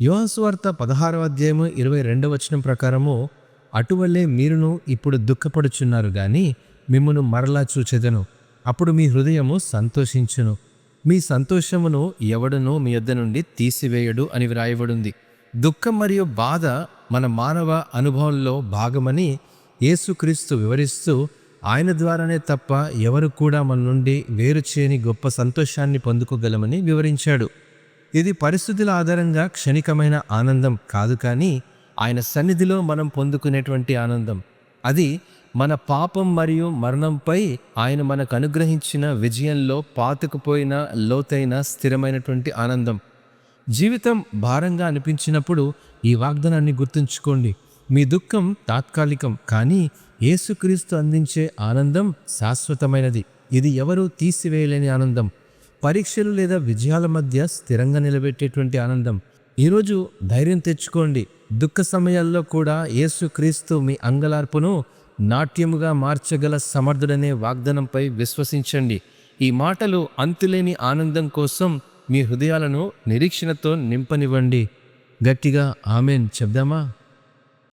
యోహస్వార్త పదహారవ అధ్యాయము ఇరవై రెండవ వచనం ప్రకారము అటువల్లే మీరును ఇప్పుడు దుఃఖపడుచున్నారు గాని మిమ్మను మరలా చూచెదను. అప్పుడు మీ హృదయము సంతోషించును. మీ సంతోషమును ఎవడనో మీ యొద్ద నుండి తీసివేయడు అని వ్రాయబడింది. దుఃఖం మరియు బాధ మన మానవ అనుభవంలో భాగమని యేసుక్రీస్తు వివరిస్తూ ఆయన ద్వారానే తప్ప ఎవరు కూడా మన నుండి వేరు చేయని గొప్ప సంతోషాన్ని పొందుకోగలమని వివరించాడు. ఇది పరిస్థితుల ఆధారంగా క్షణికమైన ఆనందం కాదు కానీ ఆయన సన్నిధిలో మనం పొందుకునేటువంటి ఆనందం. అది మన పాపం మరియు మరణంపై ఆయన మనకు అనుగ్రహించిన విజయంలో పాతుకుపోయిన లోతైన స్థిరమైనటువంటి ఆనందం. జీవితం భారంగా అనిపించినప్పుడు ఈ వాగ్దానాన్ని గుర్తుంచుకోండి. మీ దుఃఖం తాత్కాలికం కానీ యేసుక్రీస్తు అందించే ఆనందం శాశ్వతమైనది. ఇది ఎవరూ తీసివేయలేని ఆనందం. పరీక్షలు లేదా విజయాల మధ్య స్థిరంగా నిలబెట్టేటువంటి ఆనందం. ఈరోజు ధైర్యం తెచ్చుకోండి. దుఃఖ సమయాల్లో కూడా యేసుక్రీస్తు మీ అంగలార్పును నాట్యముగా మార్చగల సమర్థుడనే వాగ్దానంపై విశ్వసించండి. ఈ మాటలు అంతులేని ఆనందం కోసం మీ హృదయాలను నిరీక్షణతో నింపనివ్వండి. గట్టిగా ఆమెన్ చెప్దామా?